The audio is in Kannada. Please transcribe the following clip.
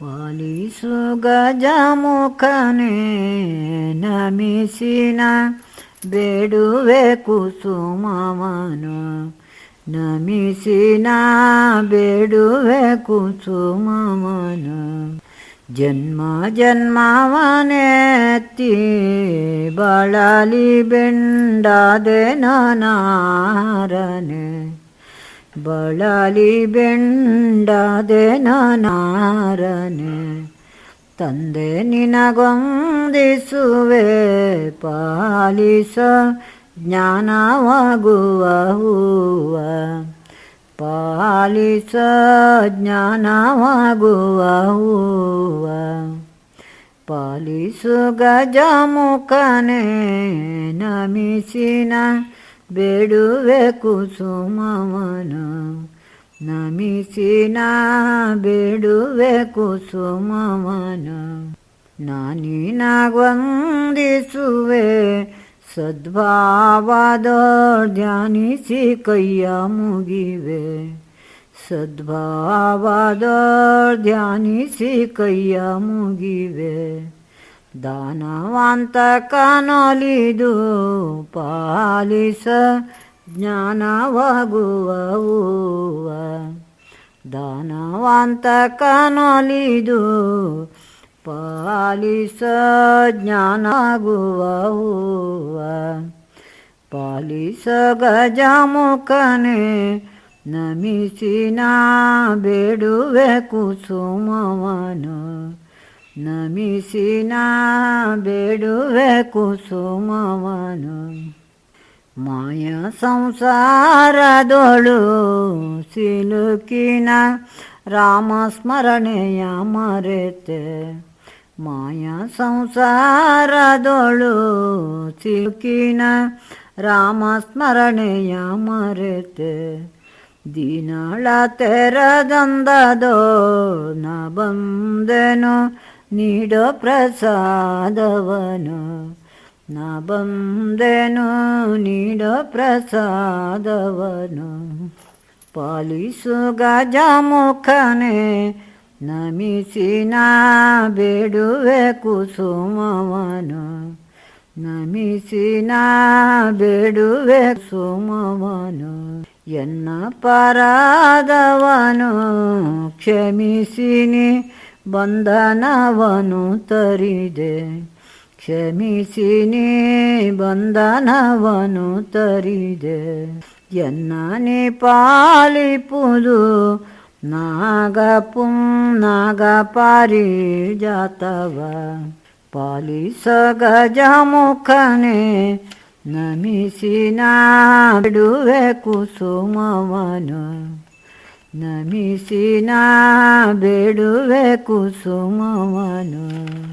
ಪಾಲಿಸು ಗಜಮುಖನೇ ನಮಿಸಿನ ಬೇಡುವೆ ಕುಸುಮವನು. ನಮಿಸಿನ ಬೇಡುವೆ ಕುಸುಮವನು. ಜನ್ಮ ಜನ್ಮವನೆತ್ತಿ ಬಳಲಿ ಬೆಂಡಾದೆ ನಾರನೆ ಬಳಲಿ ಬೆಂಡದೆ ನಾರನೆ ತಂದೆ ನಿನಗೊಂದಿಸುವೆ ಪಾಲಿಸ ಜ್ಞಾನವಾಗುವ ಹೂವ ಪಾಲಿಸ ಜ್ಞಾನವಾಗುವ ಹೂವ ಪಾಲಿಸು ಗಜಮುಖನೇ ನಮಿಸಿನ ಬೇಡುವೆ ಕುಸುಮವನು ನಮಿಸಿನ ಬೇಡುವೆ ಕುಸುಮವನು. ನಾನಿನಗೊಂದಿಸುವೆ ಸದ್ಭಾವದ ಧ್ಯಾನಿಸಿ ಕೈಯ ಮುಗಿವೆ. ಸದ್ಭಾವದ ಧ್ಯಾನಿಸಿ ಕೈಯ ಮುಗಿವೆ. ದಾನವಂತ ಕನಲಿದು ಪಾಲಿಸ ಜ್ಞಾನವಾಗುವವು. ಹೂವ ದಾನವಂತ ಕನಲಿದು ಪಾಲಿಸ ಜ್ಞಾನಾಗುವವು ಪಾಲಿಸ ಗಜಮುಖನೆ ನಮಿಸಿನ ಬೇಡುವೆ ಕುಸುಮವನು. ನಮಿಸಿನ ಬೇಡುವೆ ಕುಸುಮವನು ಮಾಯ ಸಂಸಾರದೊಳು ಸಿಲುಕಿನ ರಾಮ ಸ್ಮರಣೆಯ ಮರೆತೆ ಮಾಯ ಸಂಸಾರದೊಳು ಸಿಲುಕಿನ ರಾಮ ಸ್ಮರಣೆಯ ಮರೆತೆ ದಿನಾಳ ತೆರದಂದದೋ ನ ಬಂದೆನು ನೀಡೋ ಪ್ರಸಾದವನು ನ ಬಂದೆನು ನೀಡೋ ಪ್ರಸಾದವನು ಪಾಲಿಸು ಗಜಮುಖನೇ ನಮಿಸಿನ ಬೇಡುವೆ ಕುಸುಮವನು ನಮಿಸಿನ ಬೇಡುವೆ ಸುಮವನು ಎನ್ನ ಪರಾದವನು ಕ್ಷಮಿಸಿನಿ ಬಂಧನವನು ತರಿದೆ. ಕ್ಷಮಿಸಿನಿ ಬಂಧನವನು ತರಿದೆ. ಎನ್ನನೆ ಪಾಲಿಪುದು ನಾಗಪುಂ ನಾಗ ಪಾರಿಜಾತವ ಪಾಲಿಸ ಗಜಮುಖನೇ ನಮಿಸಿ ಬಿಡುವೆ ಕುಸುಮವನು. ನಮಿಸಿನ ಬೇಡುವೆ ಕುಸುಮವನು.